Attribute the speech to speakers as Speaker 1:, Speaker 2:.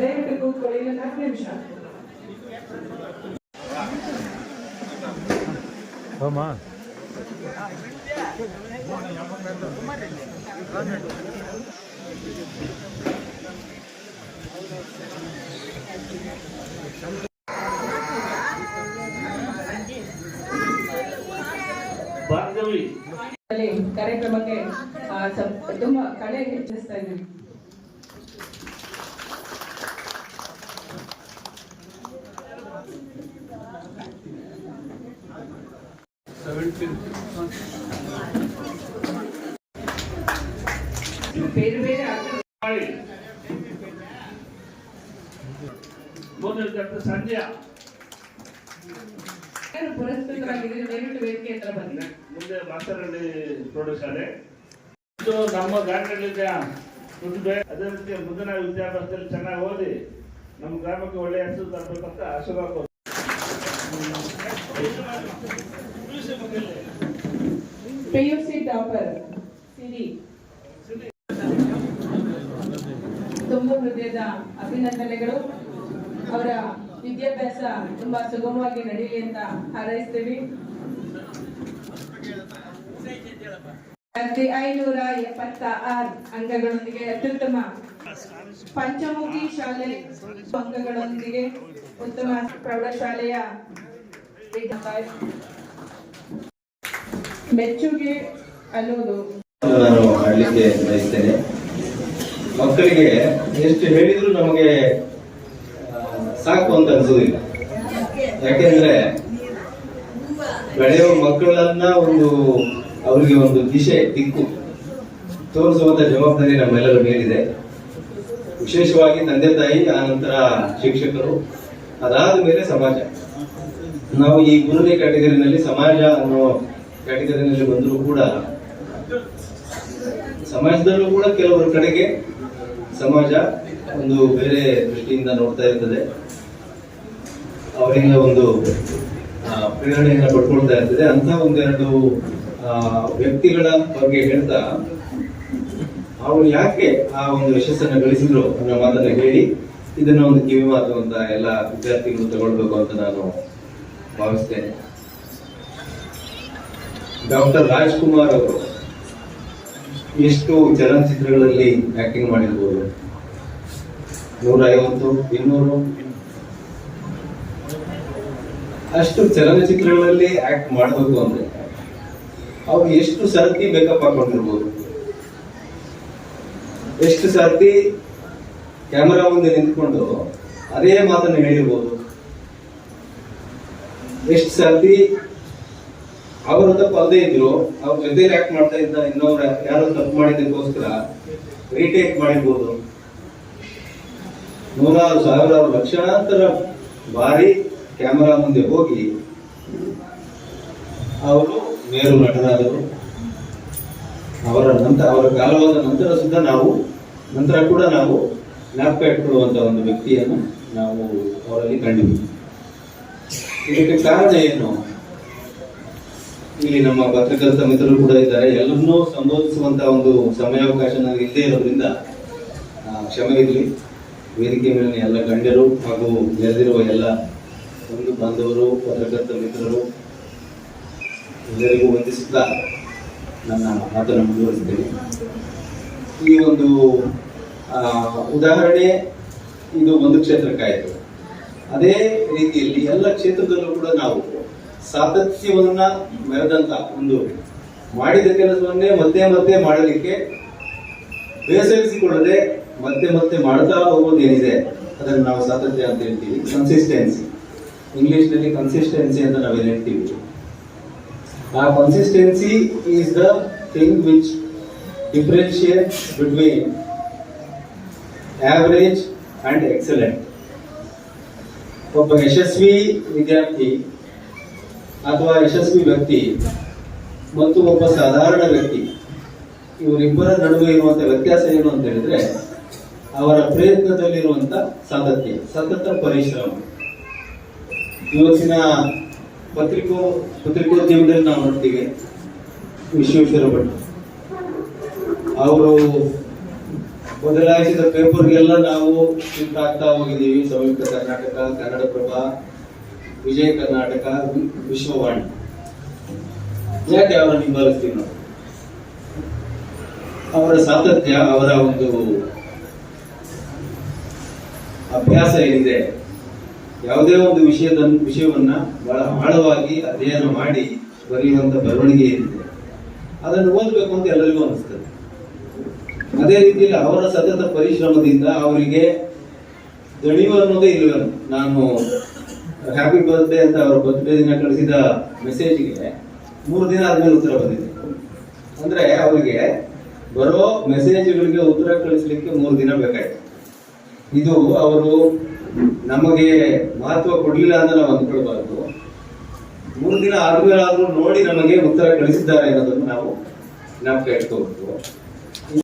Speaker 1: ದಯವಿಟ್ಟು ಕೂತ್ಕೊಳ್ಳಿ ಇನ್ನೊಂದು ನಾಲ್ಕು ನಿಮಿಷ ಕಾರ್ಯಕ್ರಮಕ್ಕೆ ತುಂಬಾ ಕಳೆ ಹೆಚ್ಚಿಸ್ತಾ ಇದ್ದೀವಿ ಬೇರೆ ಬೇರೆ
Speaker 2: ಮಾಡಿ ಮೊದಲು ಡಾಕ್ಟರ್
Speaker 1: ಯಾರು ಪುರಸ್ಕೃತರಾಗಿದ್ದೀರಿ ವೇದಿಕೆ ಹತ್ರ ಬನ್ನಿ
Speaker 2: ಮುಂದೆ ಮಾಸ್ತರಹಳ್ಳಿ ಪ್ರೌಢಶಾಲೆ ಇದು ನಮ್ಮ ಗಾಡಿನಲ್ಲಿದ್ದ ದುಡ್ಡು ಅದೇ ರೀತಿ ಮುಂದಿನ ವಿದ್ಯಾಭ್ಯಾಸದಲ್ಲಿ ಚೆನ್ನಾಗಿ ಓದಿ ನಮ್ಮ ಗ್ರಾಮಕ್ಕೆ ಒಳ್ಳೆಯ ಹೆಸರು ತರಬೇಕಂತ ಆಶೀರ್ವಾದ.
Speaker 1: ಪಿಯುಸಿ ಟಾಪರ್ ಸಿರಿ ತುಂಬ ಹೃದಯದ ಅಭಿನಂದನೆಗಳು. ಅವರ ವಿದ್ಯಾಭ್ಯಾಸ ತುಂಬಾ ಸುಗಮವಾಗಿ ನಡೀಲಿ ಅಂತ ಹಾರೈಸ್ತೀವಿ. ಐನೂರ ಎಪ್ಪತ್ತ ಆರು ಅಂಗಗಳೊಂದಿಗೆ ಅತ್ಯುತ್ತಮ ಪಂಚಮುಖಿ ಶಾಲೆ ಅಂಗಗಳೊಂದಿಗೆ ಉತ್ತಮ ಪ್ರೌಢಶಾಲೆಯ ಮೆಚ್ಚುಗೆ ಅನ್ನೋದು.
Speaker 3: ನಾನು ಮಾಡಲಿಕ್ಕೆ ಬಯಸ್ತೇನೆ. ಮಕ್ಕಳಿಗೆ ಎಷ್ಟು ಹೇಳಿದ್ರು ನಮಗೆ ಸಾಕು ಅಂತ ಅನ್ಸೋದಿಲ್ಲ ಯಾಕೆಂದ್ರೆ ಬೆಳೆಯುವ ಮಕ್ಕಳನ್ನ ಒಂದು, ಅವರಿಗೆ ಒಂದು ದಿಶೆ, ದಿಕ್ಕು ತೋರಿಸುವಂತ ಜವಾಬ್ದಾರಿ ನಮ್ಮೆಲ್ಲರ ಮೇಲಿದೆ. ವಿಶೇಷವಾಗಿ ತಂದೆ ತಾಯಿ, ಆನಂತರ ಶಿಕ್ಷಕರು ಅದಾದ ಮೇಲೆ ಸಮಾಜ. ನಾವು ಈ ಮೂರನೇ ಕ್ಯಾಟಗರಿನಲ್ಲಿ ಸಮಾಜ ಅನ್ನೋ ಕ್ಯಾಟಗರಿನಲ್ಲಿ ಬಂದರೂ ಕೂಡ ಸಮಾಜದಲ್ಲೂ ಕೂಡ ಕೆಲವರ ಕಡೆಗೆ ಸಮಾಜ ಒಂದು ಬೇರೆ ದೃಷ್ಟಿಯಿಂದ ನೋಡ್ತಾ ಇರ್ತದೆ. ಅವರಿಂದ ಒಂದು ಪ್ರೇರಣೆಯನ್ನು ಪಡ್ಕೊಳ್ತಾ ಇರ್ತದೆ. ಅಂತ ಒಂದೆರಡು ವ್ಯಕ್ತಿಗಳ ಬಗ್ಗೆ ಹೇಳ್ತಾ ಅವರು ಯಾಕೆ ಆ ಒಂದು ಯಶಸ್ಸನ್ನು ಗಳಿಸಿದ್ರು ಅನ್ನೋ ಮಾತನ್ನ ಹೇಳಿ ಇದನ್ನ ಒಂದು ಕಿವಿ ಮಾತು ಅಂತ ಎಲ್ಲ ವಿದ್ಯಾರ್ಥಿಗಳು ತಗೊಳ್ಬೇಕು ಅಂತ ನಾನು ಭಾವಿಸ್ತೇನೆ. ಡಾಕ್ಟರ್ ರಾಜ್ಕುಮಾರ್ ಅವರು ಎಷ್ಟು ಚಲನಚಿತ್ರಗಳಲ್ಲಿ ಆಕ್ಟಿಂಗ್ ಮಾಡಿರ್ಬೋದು. ನೂರ ಐವತ್ತು ಇನ್ನೂರು. ಅಷ್ಟು ಚಲನಚಿತ್ರಗಳಲ್ಲಿ ಆಕ್ಟ್ ಮಾಡಬೇಕು ಅಂದ್ರೆ ಅವ್ರು ಎಷ್ಟು ಸರ್ತಿ ಬೇಕಪ್ಪ ಹಾಕೊಂಡಿರ್ಬೋದು? ಎಷ್ಟು ಸರ್ತಿ ಕ್ಯಾಮರಾ ಮುಂದೆ ನಿಂತ್ಕೊಂಡು ಅದೇ ಮಾತನ್ನು ಹೇಳಿರ್ಬೋದು? ಎಷ್ಟು ಸರ್ತಿ ಅವರು ತಪ್ಪು ಅಲ್ಲದೆ ಇದ್ರು, ಅವ್ರ ಜೊತೆ ಆಕ್ಟ್ ಮಾಡ್ತಾ ಇದ್ದ ಇನ್ನೊಬ್ರು ಯಾರೋ ತಪ್ಪು ಮಾಡಿದ್ದಕ್ಕೋಸ್ಕರ ರೀಟೇಕ್ ಮಾಡಿರ್ಬೋದು. ನೂರಾರು ಸಾವಿರಾರು ಲಕ್ಷಾಂತರ ಬಾರಿ ಕ್ಯಾಮರಾ ಮುಂದೆ ಹೋಗಿ ಅವರು ಮೇರು ನಟರಾದರು. ಅವರ ನಂತರ ಅವರ ಕಾಲವಾದ ನಂತರ ಸುದ್ದ ನಾವು, ನಂತರ ಕೂಡ ನಾವು ಜ್ಞಾಪಕ ಇಟ್ಕೊಳ್ಳುವಂತ ಒಂದು ವ್ಯಕ್ತಿಯನ್ನು ನಾವು ಅವರಲ್ಲಿ ಕಂಡಿದ್ದೀವಿ. ಇದಕ್ಕೆ ಕಾರಣ ಏನು? ಇಲ್ಲಿ ನಮ್ಮ ಪತ್ರಕರ್ತ ಮಿತ್ರರು ಕೂಡ ಇದ್ದಾರೆ. ಎಲ್ಲರನ್ನೂ ಸಂಬೋಧಿಸುವಂತ ಒಂದು ಸಮಯಾವಕಾಶ ನನಗೆ ಇಲ್ಲದೆ ಇರೋದ್ರಿಂದ ಕ್ಷಮೆ ಇರಲಿ ವೇದಿಕೆ ಮೇಲಿನ ಎಲ್ಲ ಗಣ್ಯರು ಹಾಗೂ ನೆರೆದಿರುವ ಎಲ್ಲ ಬಂಧು ಬಾಂಧವರು, ಪತ್ರಕರ್ತ ಮಿತ್ರರು, ಎಲ್ಲರಿಗೂ ವಂದಿಸುತ್ತಾ ನನ್ನ ಮಾತನ್ನು ಮುಂದುವರಿಸಿದ್ದೇನೆ ಈ ಒಂದು ಉದಾಹರಣೆ ಇದು ಒಂದು ಕ್ಷೇತ್ರಕ್ಕಾಯಿತು. ಅದೇ ರೀತಿಯಲ್ಲಿ ಎಲ್ಲ ಕ್ಷೇತ್ರದಲ್ಲೂ ಕೂಡ ನಾವು ಸಾತತ್ಯವನ್ನ ಮೆರೆದಂತ ಒಂದು ಮಾಡಿದ ಕೆಲಸವನ್ನೇ ಮತ್ತೆ ಮತ್ತೆ ಮಾಡಲಿಕ್ಕೆ ಬೇಸರಿಸಿಕೊಳ್ಳದೆ ಮತ್ತೆ ಮತ್ತೆ ಮಾಡ್ತಾ ಹೋಗೋದು ಏನಿದೆ ಅದನ್ನು ನಾವು ಸಾತತ್ಯ ಅಂತ ಹೇಳ್ತೀವಿ. ಕನ್ಸಿಸ್ಟೆನ್ಸಿ ಇಂಗ್ಲಿಷ್ನಲ್ಲಿ ಕನ್ಸಿಸ್ಟೆನ್ಸಿ ಅಂತ ನಾವೇನು ಹೇಳ್ತೀವಿ. ಆ consistency is the thing which differentiate between average and excellent ಒಬ್ಬ ಯಶಸ್ವಿ ವಿದ್ಯಾರ್ಥಿ ಅಥವಾ ಯಶಸ್ವಿ ವ್ಯಕ್ತಿ, ಮತ್ತು ಒಬ್ಬ ಸಾಧಾರಣ ವ್ಯಕ್ತಿ, ಇವರಿಬ್ಬರ ನಡುವೆ ಇರುವಂತ ವ್ಯತ್ಯಾಸ ಏನು ಅಂತ ಹೇಳಿದ್ರೆ, ಅವರ ಪ್ರಯತ್ನದಲ್ಲಿರುವಂತ ಸಾತತ್ಯ ಸತತ ಪರಿಶ್ರಮ. ಇವತ್ತಿನ ಪತ್ರಿಕೋ, ಪತ್ರಿಕೋದ್ಯಮದಲ್ಲಿ ನಾವು ನೋಡ್ತೀವಿ, ವಿಶ್ವೇಶ್ವರ ಭಟ್. ಅವರು ಬದಲಾಯಿಸಿದ ಪೇಪರ್ಗೆಲ್ಲ ನಾವು ಆಗ್ತಾ ಹೋಗಿದ್ದೀವಿ ಸಂಯುಕ್ತ ಕರ್ನಾಟಕ, ಕನ್ನಡಪ್ರಭ ವಿಜಯ ಕರ್ನಾಟಕ ವಿಶ್ವವಾಣಿ. ಯಾಕೆ ಅವರನ್ನು ಹಿಂಬಾಲಿಸ್ತೀವಿ ನಾವು? ಅವರ ಸಾತತ್ಯ ಅವರ ಒಂದು ಅಭ್ಯಾಸ ಏನಿದೆ, ಯಾವುದೇ ಒಂದು ವಿಷಯದ ವಿಷಯವನ್ನ ಬಹಳ ಆಳವಾಗಿ ಅಧ್ಯಯನ ಮಾಡಿ ಬರೆಯುವಂತ ಬರವಣಿಗೆ ಏನಿದೆ, ಅದನ್ನು ಓದಬೇಕು ಅಂತ ಎಲ್ಲರಿಗೂ ಅನಿಸ್ತದೆ. ಅದೇ ರೀತಿಯಲ್ಲಿ ಅವರ ಸತತ ಪರಿಶ್ರಮದಿಂದ ಅವರಿಗೆ ದಣಿವ ಅನ್ನೋದೇ ಇಲ್ಲ ನಾನು ಹ್ಯಾಪಿ ಬರ್ತ್ಡೇ ಅಂತ ಅವರ ಬರ್ತ್ಡೇ ದಿನ ಕಳಿಸಿದ ಮೆಸೇಜ್ಗೆ ಮೂರು ದಿನ ಆದ್ಮೇಲೆ ಉತ್ತರ ಬಂದಿದೆ. ಅಂದ್ರೆ ಅವರಿಗೆ ಬರೋ ಮೆಸೇಜ್ಗಳಿಗೆ ಉತ್ತರ ಕಳಿಸ್ಲಿಕ್ಕೆ ಮೂರು ದಿನ ಬೇಕಾಯ್ತು. ಇದು ಅವರು ನಮಗೆ ಮಹತ್ವ ಕೊಡ್ಲಿಲ್ಲ ಅಂತ ನಾವು ಅಂದ್ಕೊಳ್ಬಾರ್ದು. ಮೂರು ದಿನ ಆದ್ಮೇಲೆ ಆದ್ರೂ ನೋಡಿ ನಮಗೆ ಉತ್ತರ ಕಳಿಸಿದ್ದಾರೆ ಅನ್ನೋದನ್ನು ನಾವು ಜ್ಞಾಪಕ ಇಟ್ಕೋಬೇಕು